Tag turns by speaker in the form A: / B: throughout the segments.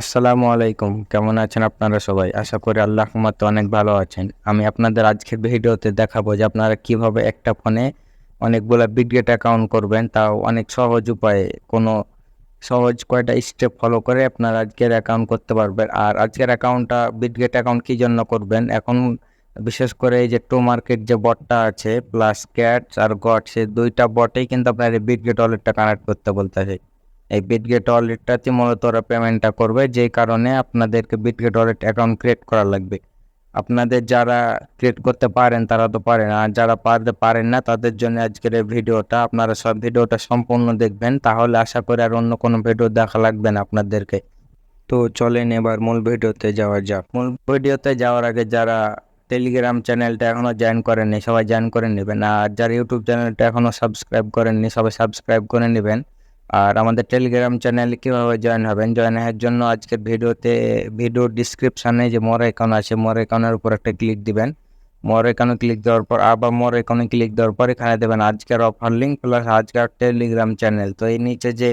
A: আসসালামু আলাইকুম। কেমন আছেন আপনারা সবাই? আশা করি আল্লাহ রহমতে অনেক ভালো আছেন। আমি আপনাদের আজকের ভিডিওতে দেখাবো যে আপনারা কীভাবে একটা ফোনে অনেকগুলো বিগেট অ্যাকাউন্ট করবেন। তাও অনেক সহজ উপায়ে। কোনো সহজ কয়টা স্টেপ ফলো করে আপনারা আজকের অ্যাকাউন্ট করতে পারবেন। আর আজকের অ্যাকাউন্টটা বিটগেট অ্যাকাউন্ট কী জন্য করবেন? এখন বিশেষ করে এই যে টু মার্কেট যে বটটা আছে, প্লাস ক্যাটস আর গট সে দুইটা বটেই কিন্তু আপনার এই বিটগেট ওয়ালেটটা কানেক্ট করতে বলতেছে। এই বিটগেট ওয়ালেটটাতে মূলত ওরা পেমেন্টটা করবে, যেই কারণে আপনাদেরকে বিটগেট ওয়ালেট অ্যাকাউন্ট ক্রিয়েট করা লাগবে। আপনাদের যারা ক্রিয়েট করতে পারেন, তারা তো পারেন আর যারা পারতে পারেন না, তাদের জন্য আজকের এই ভিডিওটা, আপনারা সব ভিডিওটা সম্পূর্ণ দেখবেন। তাহলে আশা করি আর অন্য কোনো ভিডিও দেখা লাগবে না আপনাদেরকে। তো চলেন এবার মূল ভিডিওতে যাওয়া যাক। মূল ভিডিওতে যাওয়ার আগে যারা টেলিগ্রাম চ্যানেলটা এখনও জয়েন করেননি, সবাই জয়েন করে নেবেন। আর যারা ইউটিউব চ্যানেলটা এখনও সাবস্ক্রাইব করেননি, সবাই সাবস্ক্রাইব করে নেবেন। আর আমাদের টেলিগ্রাম চ্যানেলে কীভাবে জয়েন হবেন? জয়েন হওয়ার জন্য আজকের ভিডিওতে ভিডিও ডিসক্রিপশানে যে মোর অ্যাকাউন্ট আছে মোর অ্যাকাউন্টের উপর একটা ক্লিক দিবেন। মোর অ্যাকাউন্টে ক্লিক দেওয়ার পর, আবার মোর অ্যাকাউন্টে ক্লিক দেওয়ার পর এখানে দেবেন আজকের অফার লিঙ্ক প্লাস আজকের টেলিগ্রাম চ্যানেল তো এই নিচে যে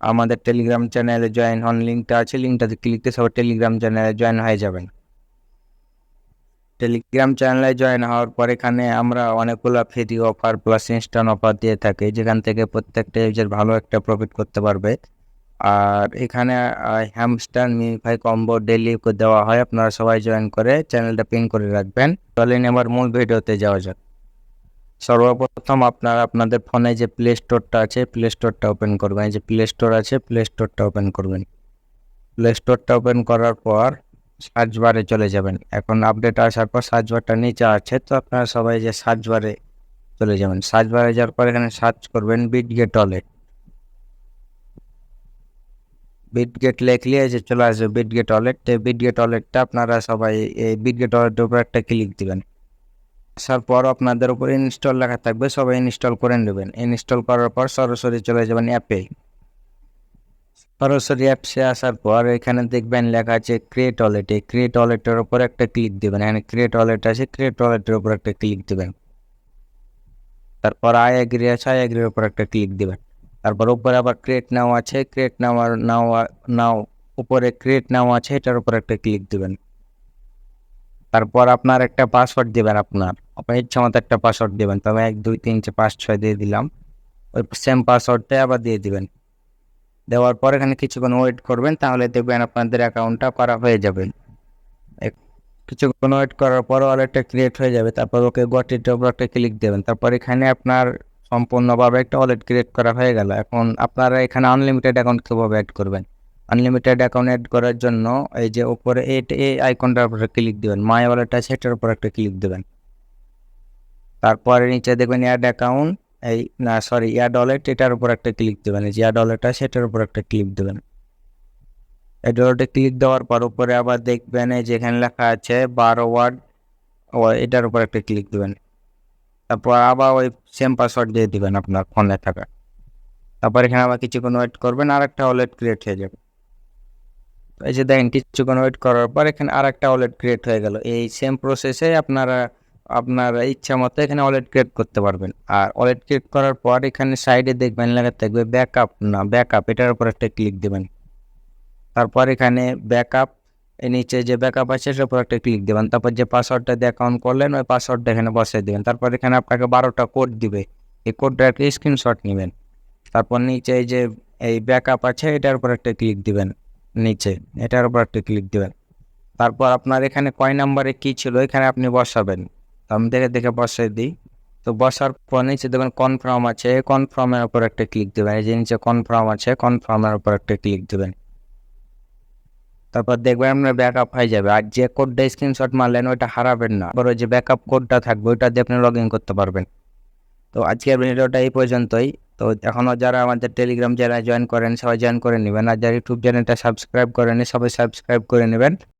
A: আমাদের টেলিগ্রাম চ্যানেলে জয়েন হন লিঙ্কটা আছে লিঙ্কটাতে ক্লিক দিয়ে সবাই টেলিগ্রাম চ্যানেলে জয়েন হয়ে যাবেন। টেলিগ্রাম চ্যানেলে জয়েন হওয়ার পর এখানে আমরা অনেকগুলো free offer plus instant offer দিয়ে থাকি। যেখান থেকে প্রত্যেকটা ইউজার ভালো একটা প্রফিট করতে পারবে। আর এখানে হ্যামস্টার মিফাই কম্বো ডেলি দেওয়া হয়। আপনারা সবাই জয়েন করে চ্যানেলটা পিন করে রাখবেন। চলেন এবার মূল ভিডিওতে যাওয়া যাক। সর্বপ্রথম আপনারা আপনাদের ফোনে যে প্লে স্টোরটা আছে প্লে স্টোরটা ওপেন করবেন। যে প্লে স্টোর আছে প্লে স্টোরটা ওপেন করবেন। প্লে স্টোরটা ওপেন করার পর সার্চ বারে চলে যাবেন। এখন আপডেট আসার পর সার্চ বারটা নিচে আছে, তো আপনারা সবাই যে সার্চ বারে চলে যাবেন। সার্চ বারে যাওয়ার পর এখানে সার্চ করবেন বিটগেট ওয়ালেট বিটগেট লেখলে যে চলে আসবে বিটগেট ওয়ালেট তো বিটগেট ওয়ালেটটা আপনারা সবাই এই বিটগেট ওয়ালেটের উপর একটা ক্লিক দিবেন। আসার পর আপনাদের উপর ইনস্টল লেখা থাকবে, সবাই ইনস্টল করে নেবেন। ইনস্টল করার পর সরাসরি চলে যাবেন অ্যাপে সরাসরি অ্যাপসে আসার পর এখানে দেখবেন লেখা আছে ক্রিয়েট ওয়ালেট এই ক্রিয়েট ওয়ালেটের উপর একটা ক্লিক দেবেন। এখানে ক্রিয়েট ওয়ালেট আছে ক্রিয়েট ওয়ালেটের উপর একটা ক্লিক দেবেন। তারপর আই এগ্রি আছে আই এগ্রির উপর একটা ক্লিক দেবেন। তারপর উপরে আবার ক্রিয়েট নাও আছে ক্রিয়েট নাও আর নাও নাও উপরে ক্রিয়েট নাও আছে, এটার উপর একটা ক্লিক দেবেন। তারপর আপনার একটা পাসওয়ার্ড দেবেন আপনার। আপনার ইচ্ছা মতো একটা পাসওয়ার্ড দেবেন। তবে এক, দুই, তিন, চার, পাঁচ, ছয় দিয়ে দিলাম। ওই সেম পাসওয়ার্ডটাই আবার দিয়ে দিবেন। দেওয়ার পর এখানে কিছুক্ষণ ওয়েট করবেন, তাহলে দেখবেন আপনাদের অ্যাকাউন্টটা করা হয়ে যাবে। কিছুক্ষণ ওয়েট করার পর ওয়ালেটটা ক্রিয়েট হয়ে যাবে, তারপর ওকে গটির উপর একটা ক্লিক দেবেন। তারপর এখানে আপনার সম্পূর্ণভাবে একটা ওয়ালেট ক্রিয়েট করা হয়ে গেল। এখন আপনারা এখানে আনলিমিটেড অ্যাকাউন্ট কীভাবে অ্যাড করবেন? আনলিমিটেড অ্যাকাউন্ট অ্যাড করার জন্য এই যে উপরে এই এই আইকনটার উপরে ক্লিক দেবেন মাই ওয়ালেট আছে সেটার উপর একটা ক্লিক দেবেন। তারপরে নিচে দেখবেন অ্যাড অ্যাকাউন্ট এই, না সরি ইয়াড ওয়ালেট এটার উপর একটা ক্লিক দেবেন। এই যে ওয়ালেট আছে সেটার উপর একটা ক্লিক দেবেন। ইয়াড ওয়ালেটে ক্লিক দেওয়ার পর উপরে আবার দেখবেন, এই যেখানে লেখা আছে বারো ওয়ার্ড এটার উপর একটা ক্লিক দেবেন। তারপর আবার ওই সেম পাসওয়ার্ড দিয়ে দেবেন আপনার ফোনে থাকা। তারপর এখানে আবার কিছুক্ষণ ওয়েট করবেন আর একটা ওয়ালেট ক্রিয়েট হয়ে যাবে। এই যে দেখেন, কিছুক্ষণ ওয়েট করার পর এখানে আর একটা ওয়ালেট ক্রিয়েট হয়ে গেল। এই সেম প্রসেসে আপনারা আপনার ইচ্ছা মতো এখানে ওয়ালেট ক্রিয়েট করতে পারবেন। আর ওয়ালেট ক্রিয়েট করার পর এখানে সাইডে দেখবেন লেখা থাকবে ব্যাকআপ না ব্যাকআপ এটার উপর একটা ক্লিক দেবেন। তারপর এখানে ব্যাকআপ নিচে যে ব্যাকআপ আছে সেটার উপর একটা ক্লিক দেবেন। তারপর যে পাসওয়ার্ডটা দিয়ে অ্যাকাউন্ট করলেন, ওই পাসওয়ার্ডটা এখানে বসিয়ে দেবেন। তারপর এখানে আপনাকে বারোটা কোড দিবে। এই কোডটা একটা স্ক্রিনশট নেবেন। তারপর নিচে এই যে এই ব্যাকআপ আছে, এটার উপর একটা ক্লিক দিবেন। নিচে, এটার উপর একটা ক্লিক দিবেন। তারপর আপনার এখানে কয় নাম্বারে কী ছিল, এখানে আপনি বসাবেন। আমি দেখে দেখে বসাই দিই। তো বসার পর নিচে দেখবেন কনফার্ম আছে। কনফার্মের উপর একটা ক্লিক দেবেন। এই যে নিচে কনফার্ম আছে কনফার্মের উপর একটা ক্লিক দেবেন। তারপর দেখবেন আপনার ব্যাকআপ হয়ে যাবে। আর যে কোডটা স্ক্রিনশট মারলেন, ওইটা হারাবেন না। আবার ওই যে ব্যাকআপ কোডটা থাকবে, ওইটা দিয়ে আপনি লগ ইন করতে পারবেন। তো আজকের ভিডিওটা এই পর্যন্তই। তো এখনও যারা আমাদের টেলিগ্রাম চ্যানেল জয়েন করেন, সবাই জয়েন করে নেবেন। আর যারা ইউটিউব চ্যানেলটা সাবস্ক্রাইব করেন সবাই সাবস্ক্রাইব করে নেবেন।